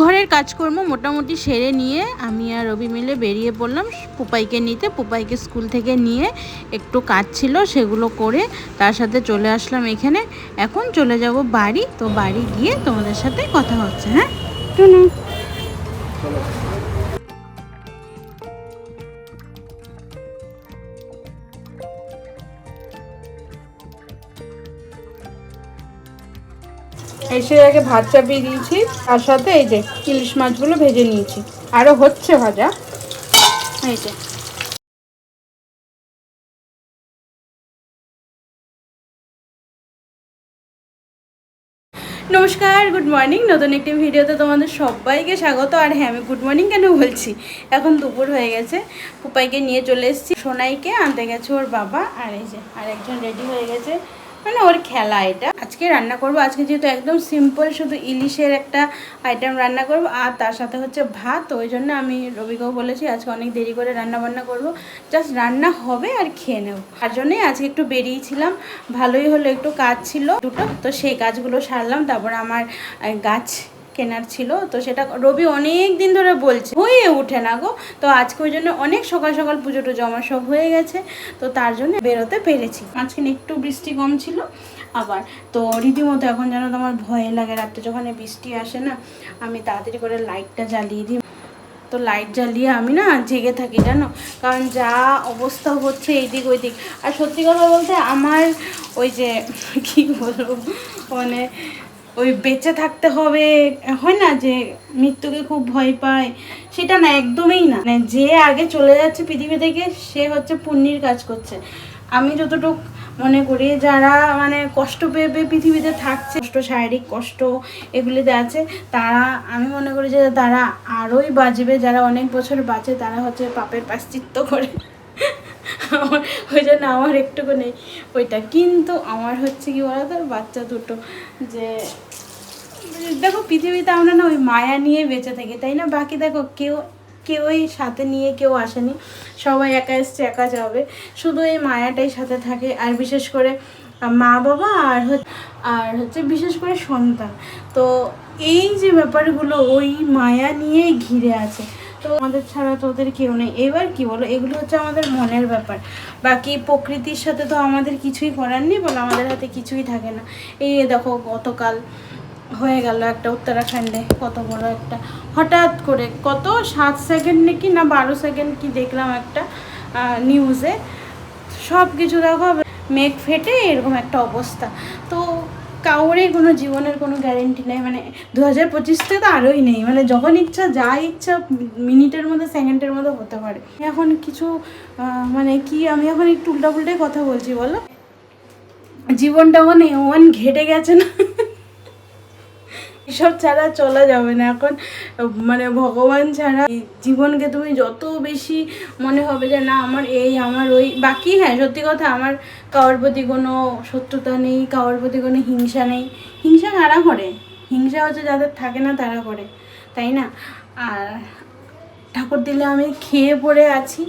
ঘরের কাজকর্ম মোটামুটি সেরে নিয়ে আমি আর রবি মিলে বেরিয়ে পড়লাম পুপাইকে নিতে। পুপাইকে স্কুল থেকে নিয়ে একটু কাজ ছিল সেগুলো করে তার সাথে চলে আসলাম এখানে। এখন চলে যাব বাড়ি। তো বাড়ি গিয়ে তোমাদের সাথে কথা হচ্ছে হ্যাঁ? এসে আগে ভাত চাপিয়ে দিয়েছি, তার সাথে এই যে ইলিশ মাছগুলো ভেজে নিয়েছি। আরও হচ্ছে ভাজা। এই যে। নমস্কার গুড মর্নিং নতুন একটি ভিডিওতে তোমাদের সবাইকে স্বাগত। আর হ্যাঁ আমি গুড মর্নিং কেন বলছি? এখন দুপুর হয়ে গেছে। পুপাইকে নিয়ে চলে এসেছি। সোনাইকে আনতে গেছে ওর বাবা। আর এই যে আর একজন রেডি হয়ে গেছে। মানে ওর খেলা এটা। আজকে রান্না করব। আজকে যেহেতু একদম সিম্পল শুধু ইলিশের একটা আইটেম রান্না করব। আর তার সাথে হচ্ছে ভাত, ওই জন্য আমি রবিকেও বলেছি আজকে অনেক দেরি করে রান্না বান্না করব। জাস্ট রান্না হবে আর খেয়ে নেব। তার জন্যই আজকে একটু বেরিয়েছিলাম। ভালোই হলো, একটু কাজ ছিল দুটো। তো সেই কাজগুলো সারলাম। তারপর আমার গাছ কেনার ছিল, তো সেটা রবি অনেক দিন ধরে বলছে, হয়ে ওঠে না গো। তো আজকে ওই জন্য অনেক সকাল সকাল পুজো আমার সব হয়ে গেছে, তো তার জন্য বেরোতে পেরেছি। মাঝখানে একটু বৃষ্টি কম ছিল আবার, তো রীতিমতো এখন যেন তো আমার ভয় লাগে, রাত্রে যখন বৃষ্টি আসে না, আমি তাড়াতাড়ি করে লাইটটা জ্বালিয়ে দিই। তো লাইট জ্বালিয়ে আমি না জেগে থাকি, জানো? কারণ যা অবস্থা হচ্ছে এইদিক ওইদিক। আর সত্যি কথা বলতে আমার ওই যে, কি বলব মানে ওই বেঁচে থাকতে হবে, হয় না যে মৃত্যুকে খুব ভয় পায়? সেটা না, একদমই না। মানে যে আগে চলে যাচ্ছে পৃথিবী থেকে, সে হচ্ছে পুণ্যির কাজ করছে। আমি যতটুক মনে করি, যারা মানে কষ্ট পেয়ে পেয়ে পৃথিবীতে থাকছে, কষ্ট, শারীরিক কষ্ট এগুলিতে আছে, তারা, আমি মনে করি যে তারা আরোই বাঁচবে। যারা অনেক বছর বাঁচে, তারা হচ্ছে পাপের পাশ্চিত্য করে। আমার, ওই জন্য আমার একটুকু নেই ওইটা। কিন্তু আমার হচ্ছে কি বলতো, বাচ্চা দুটো, যে দেখো, পৃথিবীতে আমরা না ওই মায়া নিয়ে বেঁচে থাকি, তাই না? বাকি দেখো, কেউ, কেউই সাথে নিয়ে, কেউ আসেনি। সবাই একা এসছে, একা যাবে। শুধু এই মায়াটাই সাথে থাকে, আর বিশেষ করে মা বাবা আর আর হচ্ছে বিশেষ করে সন্তান। তো এই যে ব্যাপারগুলো, ওই মায়া নিয়েই ঘিরে আছে। তো আমাদের ছাড়া তো ওদের কেউ নেই। এবার কি বলো, এগুলো হচ্ছে আমাদের মনের ব্যাপার। বাকি প্রকৃতির সাথে তো আমাদের কিছুই করার নেই বলো আমাদের হাতে কিছুই থাকে না। এই দেখো, গতকাল হয়ে গেল একটা উত্তরাখণ্ডে, কত বড় একটা। হঠাৎ করে কত, সাত সেকেন্ড নাকি না বারো সেকেন্ড কি দেখলাম একটা নিউজে সব কিছু দেখো, মেঘ ফেটে, এরকম একটা অবস্থা। তো কাউরে কোনো জীবনের কোনো গ্যারেন্টি নেই মানে দু হাজার পঁচিশতে তো আরোই নেই মানে যখন ইচ্ছা, যা ইচ্ছা, মিনিটের মধ্যে সেকেন্ডের মধ্যে হতে পারে। এখন কিছু মানে কি, আমি এখন একটু উল্টাপুল্টাই কথা বলছি, বলো? জীবনটা মানে এমন ঘেটে গেছে না? এসব ছাড়া চলা যাবে না। এখন মানে ভগবান ছাড়া জীবনকে তুমি যত বেশি মনে হবে যে, না, আমার এই, আমার ওই। বাকি হ্যাঁ সত্যি কথা, আমার কারোর প্রতি কোনো শত্রুতা নেই, কারোর প্রতি কোনো হিংসা নেই। হিংসা কারা করে? হিংসা হচ্ছে যাদের থাকে না, তারা করে, তাই না? আর ঠাকুর দিলে আমি খেয়ে পড়ে আছি।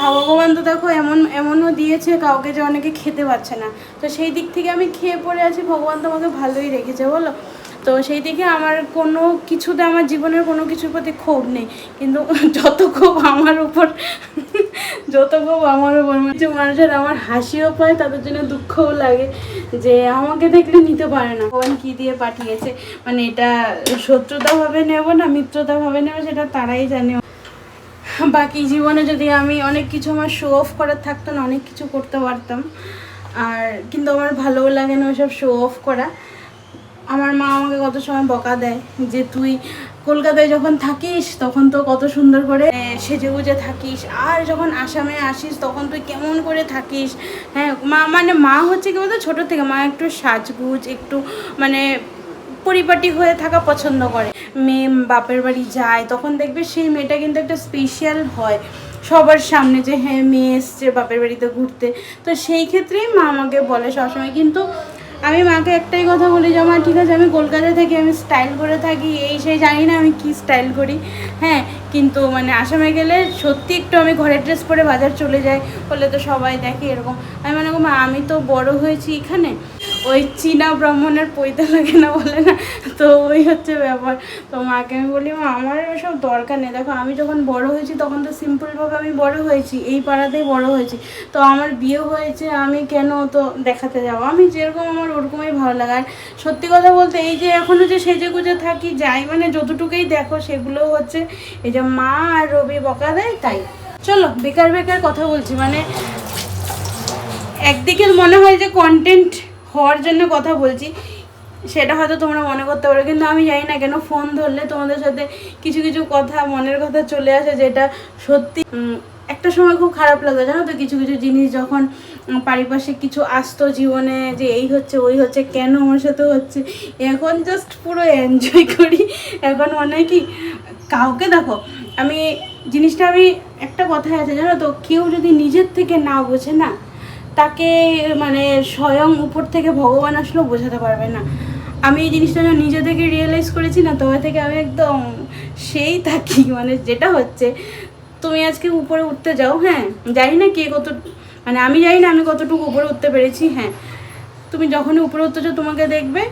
ভগবান তো দেখো এমন, এমনও দিয়েছে, কাউকে যে অনেকে খেতে পাচ্ছে না। তো সেই দিক থেকে আমি খেয়ে পড়ে আছি, ভগবান তো আমাকে ভালোই রেখেছে, বলো? তো সেই দিকে আমার কোনো কিছুতে আমার জীবনের কোনো কিছুর প্রতি ক্ষোভ নেই। কিন্তু যত ক্ষোভ আমার উপর, যত ক্ষোভ আমার উপর কিছু মানুষের আমার হাসিও পায়, তাদের জন্য দুঃখও লাগে যে আমাকে দেখলে নিতে পারে না। ভগবান কী দিয়ে পাঠিয়েছে? মানে এটা শত্রুতাভাবে নেব না, মিত্রতাভাবে নেব সেটা তারাই জানে। বাকি জীবনে যদি আমি অনেক কিছু আমার শো অফ করার থাকতো না, অনেক কিছু করতে পারতাম। আর কিন্তু আমার ভালোও লাগে না ওইসব শো অফ করা। আমার মা আমাকে কত সময় বকা দেয় যে তুই কলকাতায় যখন থাকিস, তখন তো কত সুন্দর করে সেজে গুজে থাকিস। আর যখন আসামে আসিস, তখন তুই কেমন করে থাকিস? হ্যাঁ মা মানে মা হচ্ছে কি বলতো, ছোটো থেকে মা একটু সাজগুজ, একটু মানে পরিপাটি হয়ে থাকা পছন্দ করে। মেয়ে বাপের বাড়ি যায়, তখন দেখবে সেই মেয়েটা কিন্তু একটা স্পেশাল হয়। সবার সামনে যে হ্যাঁ মেয়ে এসছে বাপের বাড়িতে ঘুরতে। তো সেই ক্ষেত্রেই মা আমাকে বলে সবসময়। কিন্তু আমি মাকে একটাই কথা বলি যে আমার ঠিক আছে, আমি কলকাতা থেকে, আমি স্টাইল করে থাকি, এই সেই জানি না আমি কি স্টাইল করি। হ্যাঁ কিন্তু মানে আসামে গেলে সত্যি একটু আমি ঘরের ড্রেস পরে বাজার চলে যাই বলে তো সবাই দেখে এরকম। আমি মনে মা, আমি তো বড় হয়েছি এখানে ওই চীনা ব্রাহ্মণের পৈতে লাগে না বলে না? তো ওই হচ্ছে ব্যাপার। তো মাকে আমি বলি, মা, আমার এসব দরকার নেই। দেখো, আমি যখন বড় হয়েছি, তখন তো সিম্পলভাবে আমি বড় হয়েছি, এই পাড়াতেই বড় হয়েছি। তো আমার বিয়ে হয়েছে, আমি কেন তো দেখাতে যাব? আমি যেরকম আমার ওরকমই ভালো লাগে। আর সত্যি কথা বলতে, এই যে এখনও যে সেজে গুজে থাকি, যাই মানে যতটুকুই দেখো সেগুলো হচ্ছে এই যে মা আর রবি বকা দেয়, তাই। চলো, বেকার বেকার কথা বলছি। মানে একদিকে মনে হয় যে কন্টেন্ট হওয়ার জন্য কথা বলছি। সেটা হয়তো তোমরা মনে করতে পারো, কিন্তু আমি জানি না কেন ফোন ধরলে তোমাদের সাথে কিছু কিছু কথা মনের কথা চলে আসে যেটা সত্যি একটা সময় খুব খারাপ লাগতো, জানো তো? কিছু কিছু জিনিস যখন পারিপার্শ্বিক কিছু আসতো জীবনে যে এই হচ্ছে, ওই হচ্ছে, কেন আমার সাথে হচ্ছে? এখন জাস্ট পুরো এনজয় করি। এখন মনে কি, কাউকে দেখো, আমি, জিনিসটা আমি, একটা কথাই আছে, জানো তো? কেউ যদি নিজের থেকে না বোঝে না তাকে মানে স্বয়ং উপর থেকে ভগবান আসলেও বোঝাতে পারবে না। আমি এই জিনিসটা যখন নিজে থেকে রিয়েলাইজ করেছি না, তবে থেকে আমি একদম সেই থাকি। মানে যেটা হচ্ছে, তুমি আজকে উপরে উঠতে যাও হ্যাঁ? জানি না কে কত মানে আমি জানি না আমি কতটুকু উপরে উঠতে পেরেছি হ্যাঁ? তুমি যখনই উপরে উঠতে যাও, তোমাকে দেখবে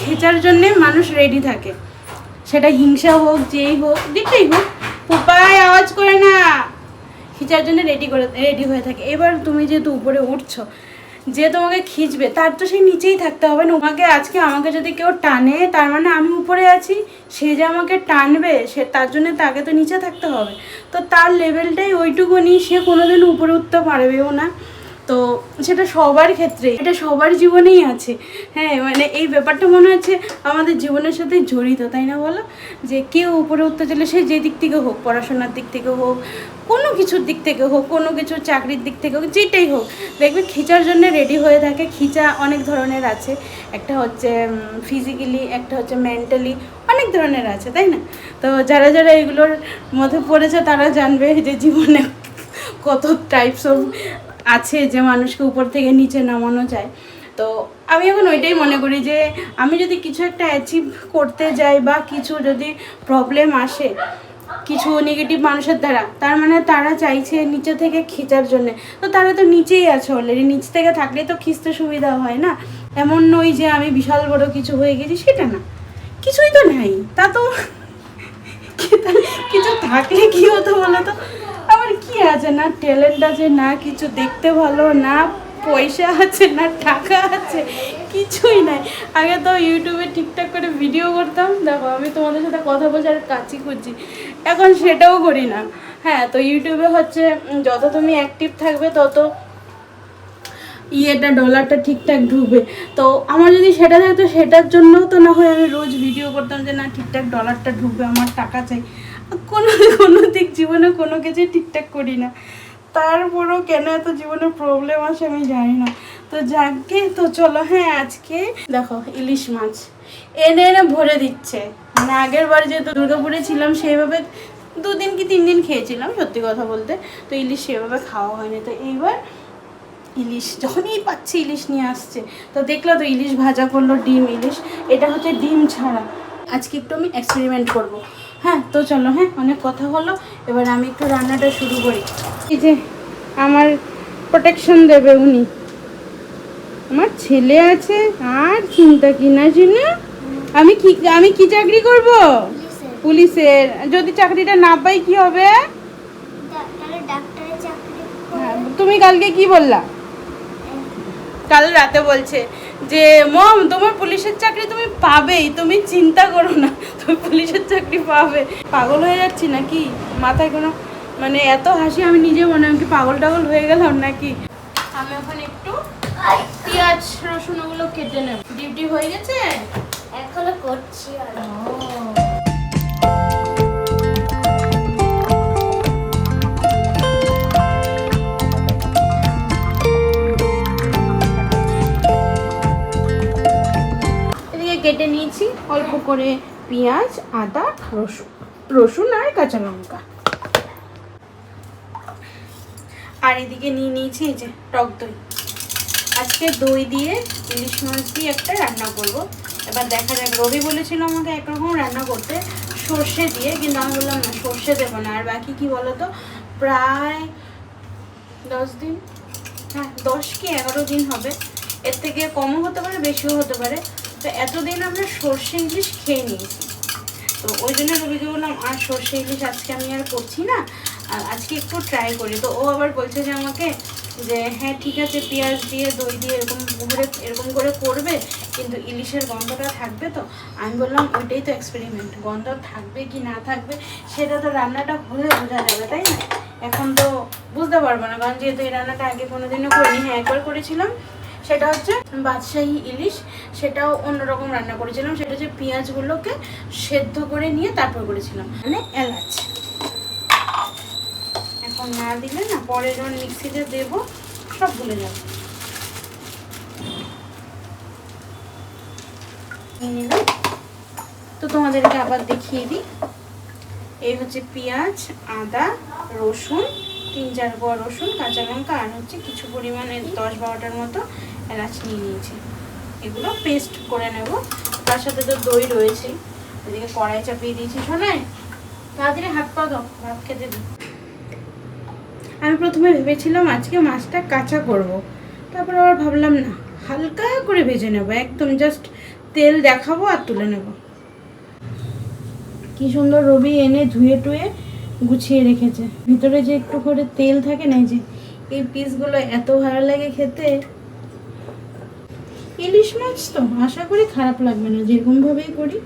খেচার জন্যে মানুষ রেডি থাকে। সেটা হিংসা হোক, যেই হোক, যেটাই হোক পোপায় আওয়াজ করে না। খিচার জন্য রেডি করে রেডি হয়ে থাকে। এবার তুমি যেহেতু উপরে উঠছো, যে তোমাকে খিঁচবে, তার তো সেই নিচেই থাকতে হবে না। তোমাকে আজকে আমাকে যদি কেউ টানে, তার মানে আমি উপরে আছি, সে যে আমাকে টানবে, সে তার জন্য তাকে তো নিচে থাকতে হবে। তো তার লেভেলটাই ওইটুকুনি, সে কোনোদিন উপরে উঠতে পারবেও না। তো সেটা সবার ক্ষেত্রে, এটা সবার জীবনেই আছে। হ্যাঁ মানে এই ব্যাপারটা মনে হচ্ছে আমাদের জীবনের সাথে জড়িত, তাই না বলো? যে কেউ উপরে উঠতে চলে সে যে দিক থেকে হোক, পড়াশোনার দিক থেকে হোক, কোনো কিছুর দিক থেকে হোক, কোনো কিছু চাকরির দিক থেকে হোক, যেটাই হোক, দেখবে খিচার জন্য রেডি হয়ে থাকে। খিচা অনেক ধরনের আছে। একটা হচ্ছে ফিজিক্যালি একটা হচ্ছে মেন্টালি অনেক ধরনের আছে, তাই না? তো যারা যারা এগুলোর মধ্যে পড়েছে তারা জানবে যে জীবনে কত টাইপস অফ আছে যে মানুষকে উপর থেকে নিচে নামানো যায়। তো আমি এখন ওইটাই মনে করি যে, আমি যদি কিছু একটা অ্যাচিভ করতে যাই বা কিছু যদি প্রবলেম আসে, কিছু নেগেটিভ মানুষের দ্বারা, তার মানে তারা চাইছে নিচে থেকে খিচার জন্য। তো তারা তো নিচেই আছে অলরেডি নিচ থেকে থাকলে তো খিচতে সুবিধা হয় না। এমন নয় যে আমি বিশাল বড় কিছু হয়ে গেছি, সেটা না। কিছুই তো নাই। তা তো কিছু থাকলে কি হতো বলো তো? আছে না ট্যালেন্ট আছে না, কিছু দেখতে ভালো না, পয়সা আছে না, টাকা আছে, কিছুই নাই। আগে তো ইউটিউবে ঠিকঠাক করে ভিডিও করতাম। দেখো, আমি তোমাদের সাথে কথা বলছি আর কাছি খুঁজছি। এখন সেটাও করি না। হ্যাঁ তো ইউটিউবে হচ্ছে যত তুমি অ্যাক্টিভ থাকবে, তত ইয়েটা ডলারটা ঠিকঠাক ঢুকবে। তো আমার যদি সেটা থাকতো সেটার জন্যও তো না হয় আমি রোজ ভিডিও করতাম যে, না, ঠিকঠাক ডলারটা ঢুকবে, আমার টাকা চাই। কোনো কোনো দিক জীবনে কোনো কিছুই ঠিকঠাক করি না। তারপরেও কেন এত জীবনে প্রবলেম আসে আমি জানি না। তো যাকে, তো চলো হ্যাঁ আজকে দেখো, ইলিশ মাছ। এনে এনে ভরে দিচ্ছে। মানে আগের বার যেহেতু দুর্গাপুরে ছিলাম, সেইভাবে দুদিন কি তিন দিন খেয়েছিলাম, সত্যি কথা বলতে। তো ইলিশ সেভাবে খাওয়া হয়নি। তো এইবার ইলিশ, যখনই পাচ্ছে ইলিশ নিয়ে আসছে। তো দেখল তো ইলিশ ভাজা করল, ডিম, ইলিশ। এটা হচ্ছে ডিম ছাড়া। আজকে একটু আমি এক্সপেরিমেন্ট করব। হ্যাঁ তো চলো হ্যাঁ অনেক কথা হলো। এবার আমি একটু রান্নাটা শুরু করি। এই যে আমার প্রোটেকশন দেবে উনি। আমার ছেলে আছে আর চিন্তা কি না চিনা আমি কি আমি কি চাকরি করব? পুলিশের। যদি চাকরিটা না পাই কি হবে? হ্যাঁ, তুমি কালকে কি বললা? কাল রাতে বলছে যে মম তোমার পুলিশের চাকরি তুমি পাবেই তুমি চিন্তা করো না তুমি পুলিশের চাকরি পাবে। পাগল হয়ে যাচ্ছি নাকি? মাথায় কোনো মানে এত হাসি আমি নিজে মনে হয় কি পাগল টাগল হয়ে গেলাম নাকি? আমি ওখানে একটু পেঁয়াজ রসুন ওগুলো কেটে নেব। ডিউটি হয়ে গেছে? এখনও করছি কেটে নিয়েছি, অল্প করে পেঁয়াজ, আদা, রসুন। রসুন আর কাঁচা লঙ্কা। আর এদিকে নিয়ে নিয়েছি এই যে টক দই। আজকে দই দিয়ে ইলিশ মাছ দিয়ে একটা রান্না করব। এবার দেখা যাক, রবি বলেছিল আমাকে একরকম রান্না করতে। সর্ষে দিয়ে, কিন্তু আমি বললাম না, সর্ষে দেবো না। আর বাকি কি বলো তো প্রায় দশ দিন হ্যাঁ দশ কি এগারো দিন হবে। এর থেকে কমও হতে পারে, বেশিও হতে পারে। তো এতদিন আমরা সর্ষে ইলিশ খেয়ে নিয়েছি। তো ওই জন্য রবিকে বললাম, আর সর্ষে ইলিশ আজকে আমি আর করছি না, আর আজকে একটু ট্রাই করি। তো ও আবার বলছে যে আমাকে যে হ্যাঁ ঠিক আছে, পেঁয়াজ দিয়ে, দই দিয়ে এরকম করে এরকম করে করবে, কিন্তু ইলিশের গন্ধটা থাকবে তো। আমি বললাম, ওইটাই তো এক্সপেরিমেন্ট গন্ধ থাকবে কি না থাকবে, সেটা তো রান্নাটা হলে বোঝা যাবে, তাই না? এখন তো বুঝতে পারব না, কারণ যেহেতু এই রান্নাটা আগে কোনোদিনও করিনি হ্যাঁ একবার করেছিলাম সেটা হচ্ছে বাদশাহী ইলিশ, সেটাও অন্যরকম রান্না করেছিলাম, সেটা হচ্ছে পেঁয়াজগুলোকে সেদ্ধ করে নিয়ে তারপর করেছিলাম। মানে এলাচ। এখন না দিলে না, পরে যখন মিক্সিতে দেবো, সব ভুলে যাব। তো তোমাদেরকে আবার দেখিয়ে দিই। এই হচ্ছে পেঁয়াজ, আদা, রসুন, তিন চার কোয়া রসুন, কাঁচা লঙ্কা, আর হচ্ছে কিছু পরিমাণে দশ বারোটার মতো এলাচ নিয়ে নিয়েছি। এগুলো পেস্ট করে নেব। তার সাথে তো দই রয়েছে। এদিকে কড়াই চাপিয়ে দিয়েছি শোনায় তাড়াতাড়ি হাত পা দাও ভাত খেতে দিই আমি প্রথমে ভেবেছিলাম আজকে মাছটা কাঁচা করব। তারপর আবার ভাবলাম, না, হালকা করে ভেজে নেব। একদম জাস্ট তেল দেখাবো আর তুলে নেব। কি সুন্দর রবি এনে ধুয়ে টুয়ে গুছিয়ে রেখেছে। ভিতরে যে একটু করে তেল থাকে না যে, এই পিসগুলো এত ভালো লাগে খেতে। ইলিশ মাছ তো আশা করি খারাপ লাগবে না, যেরকমভাবেই করি,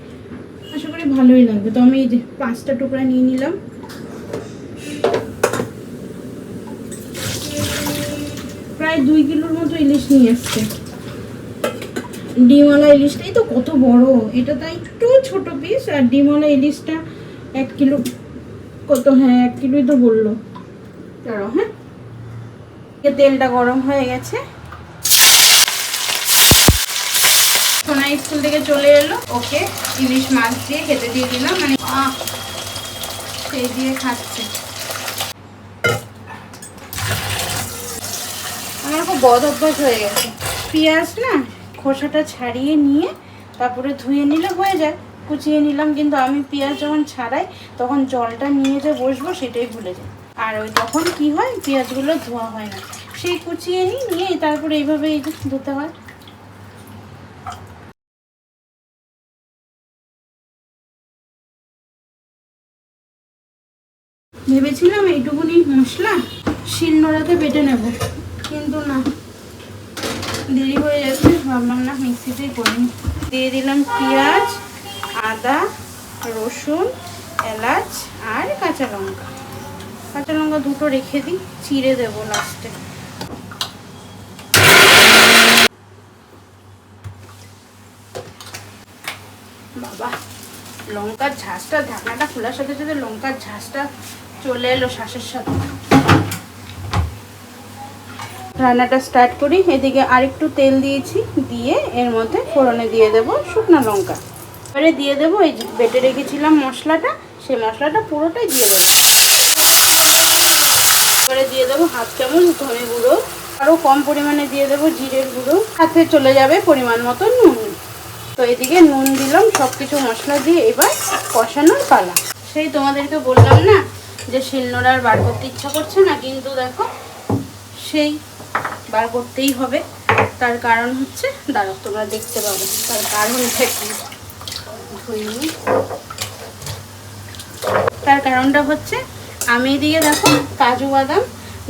আশা করি ভালোই লাগবে। তো আমি এই যে পাঁচটা টুকরা নিয়ে নিলাম। প্রায় দুই কিলোর মতো ইলিশ নিয়ে এসছে ডিমওয়ালা ইলিশটাই তো কত বড়, এটা তো একটু ছোট পিস আর ডিমওয়ালা ইলিশটা এক কিলো কত হ্যাঁ এক কিলোই তো বলল। চলো হ্যাঁ। তেলটা গরম হয়ে গেছে। স্কুল থেকে চলে এলো। ওকে ইলিশ মাছ দিয়ে খেতে দিয়ে দিলাম। মানে সেই দিয়ে খাচ্ছে। আমার খুব বদ অভ্যাস হয়ে গেছে। পেঁয়াজ না, খোসাটা ছাড়িয়ে নিয়ে তারপরে ধুয়ে নিলে হয়ে যায়। কুচিয়ে নিলাম, কিন্তু আমি পেঁয়াজ যখন ছাড়াই, তখন জলটা নিয়ে যে বসবো, সেটাই ভুলে যাই। আর ওই তখন কি হয়, পেঁয়াজগুলো ধোয়া হয় না। সেই কুচিয়ে নিই নিয়ে তারপরে এইভাবে এই ধুতে হয়। ভেবেছিলাম এইটুকুনি মশলা শিলনোড়াতে বেটে নেব, কিন্তু না। দেরি হয়ে যাচ্ছে, ভাবলাম না মিক্সিতেই করে দিয়ে দিলাম পেঁয়াজ, আদা, রসুন, এলাচ আর কাঁচা লঙ্কা। কাঁচা লঙ্কা দুটো রেখে দিই, চিড়ে দেবো লাস্টে বাবা, লঙ্কার ঝাঁসটা ঢাকনাটা খোলার সাথে সাথে লঙ্কার ঝাঁসটা চলে এলো শ্বাসের সাথে। রান্নাটা স্টার্ট করি, এদিকে আরেকটু তেল দিয়েছি, দিয়ে এর মধ্যে ফোড়নে দিয়ে দেব শুকনো লঙ্কা। এবারে দিয়ে দেবো এই যে বেটে রেখেছিলাম মশলাটা, সেই মশলাটা পুরোটাই দিয়ে দেবো। এবারে দিয়ে দেবো হাফ চামচ ধনে গুঁড়ো আরও কম পরিমাণে দিয়ে দেবো জিরের গুঁড়ো হাতে চলে যাবে পরিমাণ মতো নুন। তো এদিকে নুন দিলাম সব কিছু মশলা দিয়ে এবার কষানোর পালা। সেই তোমাদেরকে বললাম না যে শিলনোড়ার বার করতে ইচ্ছা করছে না, কিন্তু দেখো সেই বার করতেই হবে। তার কারণ হচ্ছে, দাঁড়াও, তোমরা দেখতে পাবে। তার কারণটা কি? তার কারণটা হচ্ছে, আমি এদিকে দেখো কাজু বাদাম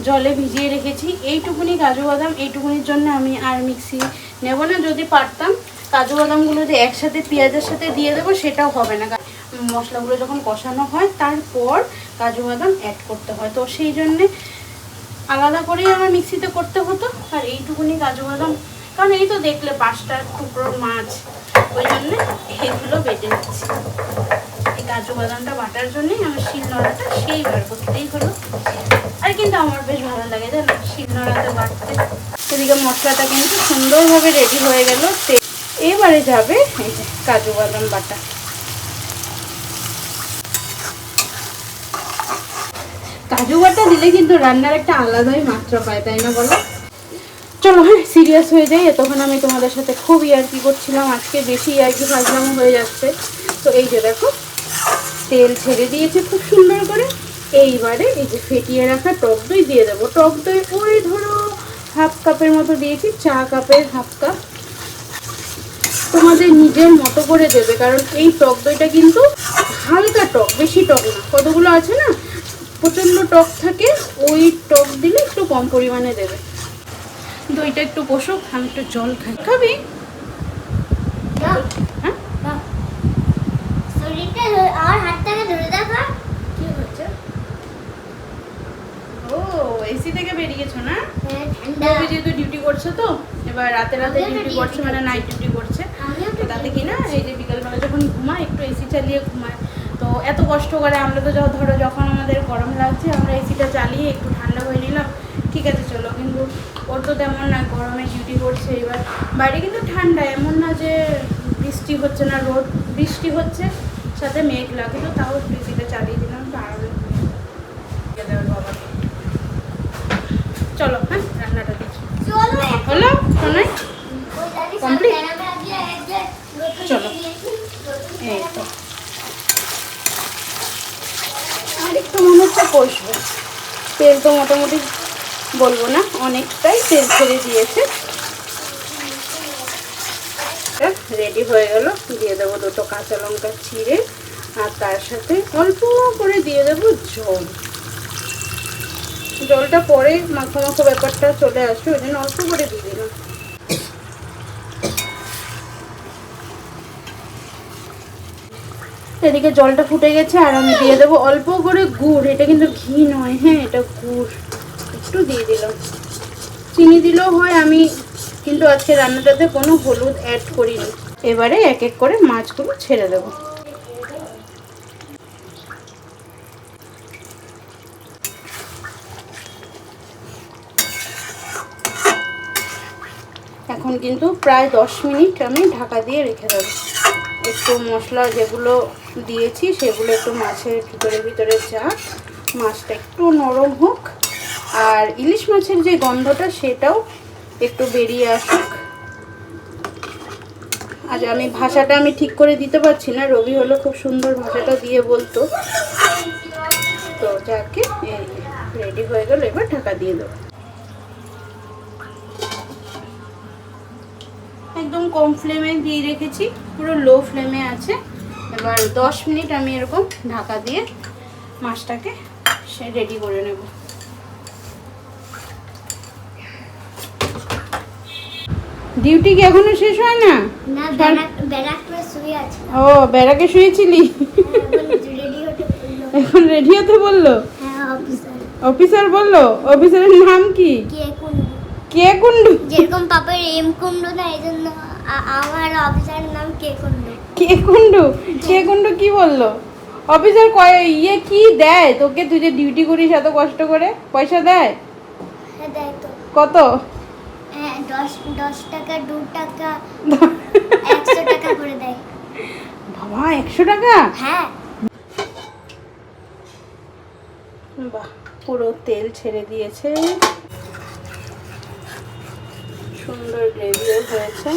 জলে ভিজিয়ে রেখেছি। এইটুকুনি কাজু বাদাম, এইটুকুনির জন্য আমি আর মিক্সি নেব না। যদি পারতাম, কাজু বাদামগুলো যে একসাথে, পেঁয়াজের সাথে দিয়ে দেবো, সেটাও হবে না। কারণ মশলাগুলো যখন কষানো হয়, তারপর কাজু বাদাম অ্যাড করতে হয়। তো সেই জন্যে আলাদা করেই আমার মিক্সিতে করতে হতো। আর এইটুকুনি কাজু বাদাম, কারণ এই তো দেখলে পাঁচটা টুকরোর মাছ। ওই জন্যে এগুলো বেটে নিচ্ছি। এই কাজু বাদামটা বাটার জন্যই আমার শিলনোড়াটা সেই বার করতেই হলো। আর কিন্তু আমার বেশ ভালো লাগে, জানো শিলনোড়াতে বাটতে। এদিকে মশলাটা কিন্তু সুন্দরভাবে রেডি হয়ে গেল। এবারে যাবে কাজু বাদাম বাটা। কাজু বাটা দিলে কিন্তু রান্নার একটা আলাদাই মাত্রা পায়, তাই না বলো? চলো হ্যাঁ সিরিয়াস হয়ে যাই। তখন আমি তোমাদের সাথে খুব ইয়ার্কি করছিলাম। আজকে বেশি ইয়ার্কি ফাজলামো হয়ে যাচ্ছে। তো এই যে দেখো, তেল ছেড়ে দিয়েছে খুব সুন্দর করে। এইবারে এই যে ফেটিয়ে রাখা টক দই দিয়ে দেবো। টক দই, ওই ধরো, হাফ কাপের মতো দিয়েছি, চা কাপের হাফ কাপ। তোমাদের নিজের মতো করে দেবে, কারণ এই টক দইটা কিন্তু হালকা টক, বেশি টক না। কতগুলো আছে না? প্রচণ্ড টক থাকে ওই টক দিলে একটু কম পরিমাণে দেবে। দইটা একটু বসুক আমি একটু জল খাই। খাবি? হ্যাঁ? না। শরীরটা ধরে- আমার হাতটাকে ধরে দেখা কি হচ্ছে ও এসি থেকে বেরিয়েছো না? হ্যাঁ ঠান্ডা। রবি যেহেতু ডিউটি করছে তো এবার রাতে রাতে ডিউটি করছে মানে নাইট ডিউটি করছে। তাতে কি না এই যে বিকালবেলা যখন ঘুমায় একটু এসি চালিয়ে ঘুমায়। তো এত কষ্ট করে আমরা তো ধরো যখন আমাদের গরম লাগছে আমরা এসিটা চালিয়ে একটু ঠান্ডা হয়ে নিলাম ঠিক আছে চলো। কিন্তু ওর তো তেমন না গরমে ডিউটি করছে এবার। বাইরে কিন্তু ঠান্ডা এমন না যে বৃষ্টি হচ্ছে না রোদ বৃষ্টি হচ্ছে সাথে মেঘলা। কিন্তু তাও এসিটা চালিয়ে দিলাম তো দেবে চলো হ্যাঁ রান্নাটা দেখি। চলো হলো? শোনাই? রোদ চলো। এই তো আর একটু মনে হচ্ছে কষবে। তেল তো মোটামুটি বলব না, অনেকটাই তেল ছেড়ে দিয়েছে। রেডি হয়ে গেল, দিয়ে দেবো দুটো কাঁচা লঙ্কা চিড়ে আর তার সাথে অল্প করে দিয়ে দেবো জল। জলটা পরে মাখো মাখো ব্যাপারটা চলে আসবে, ওই জন্য অল্প করে দিয়ে দিলাম। এদিকে জলটা ফুটে গেছে আর আমি দিয়ে দেবো অল্প করে গুড়। এটা কিন্তু ঘি নয় হ্যাঁ এটা গুড়। একটু দিয়ে দিলাম। চিনি দিলেও হয়, আমি কিন্তু আজকে রান্নাটাতে কোনো হলুদ অ্যাড করিনি। এবারে এক এক করে মাছগুলো ছেড়ে দেবো। এখন কিন্তু প্রায় দশ মিনিট আমি ঢাকা দিয়ে রেখে দেবো। একটু মশলা যেগুলো দিয়েছি, সেগুলো একটু মাছের ভিতরে ভিতরে যাক মাছটা একটু নরম হোক। আর ইলিশ মাছের যে গন্ধটা, সেটাও একটু বেরিয়ে আসুক। আজ আমি ভাষাটা আমি ঠিক করে দিতে পারছি না। রবি হলো খুব সুন্দর ভাষাটা দিয়ে বলতো। তো যাকে রেডি হয়ে গেল, এবার ঢাকা দিয়ে দেবো। একদম কম ফ্লেমে দিয়ে রেখেছি পুরো লো ফ্লেমে আছে। এবার দশ মিনিট আমি এরকম ঢাকা দিয়ে মাছটাকে সে রেডি করে নেব। ডিউটি কি এখনও শেষ হয় না? ও ব্যারাকে শুয়েছিলি? এখন রেডি হতে বলল? হ্যাঁ অফিসার অফিসার বলল? অফিসারের নাম কি? কে কুন্ডু কে কুন্ডু যেরকম পাপার এম কুন্ডু না এই জন্য আমার নাম কে কুন্ডু কে কুন্ডু কে কুন্ডু কি বলল? অফিসার কয় ইয়ে কি দেয়? তোকে তুই যে ডিউটি করিস এত কষ্ট করে? পয়সা দেয়? হ্যাঁ দেয় তো। কত? হ্যাঁ দশ দশ টাকা দু টাকা একশো টাকা করে দেয়। বাবা একশো টাকা? হ্যাঁ। বাহ পুরো তেল ছেড়ে দিয়েছে। সুন্দর গ্রেভিও হয়েছে।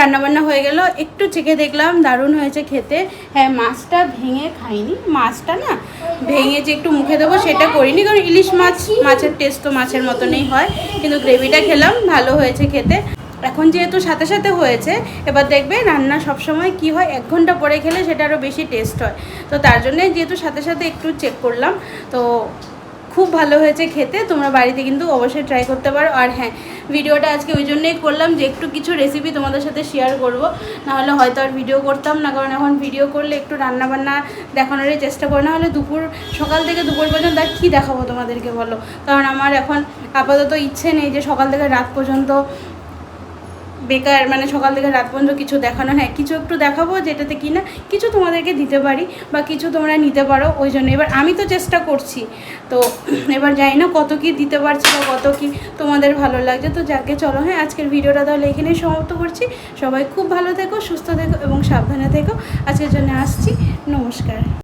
রান্নাবান্না হয়ে গেল। একটু চেখে দেখলাম দারুণ হয়েছে খেতে। হ্যাঁ মাছটা ভেঙে খাইনি। মাছটা না ভেঙে যে একটু মুখে দেবো সেটা করিনি, কারণ ইলিশ মাছ, মাছের টেস্ট তো মাছের মতনই হয়। কিন্তু গ্রেভিটা খেলাম, ভালো হয়েছে খেতে। এখন যেহেতু সাথে সাথে হয়েছে, এবার দেখবে রান্না সবসময় কি হয়, এক ঘণ্টা পরে খেলে সেটা আরও বেশি টেস্ট হয়। তো তার জন্যে যেহেতু সাথে সাথে একটু চেক করলাম, তো খুব ভালো হয়েছে খেতে, তোমরা বাড়িতে কিন্তু অবশ্যই ট্রাই করতে পারো। আর হ্যাঁ ভিডিওটা আজকে ওই জন্যই করলাম যে একটু কিছু রেসিপি তোমাদের সাথে শেয়ার করব। নাহলে হয়তো আর ভিডিও করতাম না, কারণ এখন ভিডিও করলে একটু রান্না বান্না দেখানোরই চেষ্টা করো। না হলে দুপুর, সকাল থেকে দুপুর পর্যন্ত আর কী দেখাবো তোমাদেরকে বলো? কারণ আমার এখন আপাতত ইচ্ছে নেই যে সকাল থেকে রাত পর্যন্ত বেকার মানে সকাল থেকে রাত পর্যন্ত কিছু দেখানো হ্যাঁ কিছু একটু দেখাবো যেটাতে কি না কিছু তোমাদেরকে দিতে পারি বা কিছু তোমরা নিতে পারো, ওই জন্য। এবার আমি তো চেষ্টা করছি। তো এবার জানি না কত কি দিতে পারছি বা কত কি তোমাদের ভালো লাগছে। তো যাকে চলো হ্যাঁ আজকের ভিডিওটা তাহলে এখানেই সমাপ্ত করছি। সবাই খুব ভালো থেকো, সুস্থ থেকো এবং সাবধানে থেকো। আজকের জন্য আসছি। নমস্কার।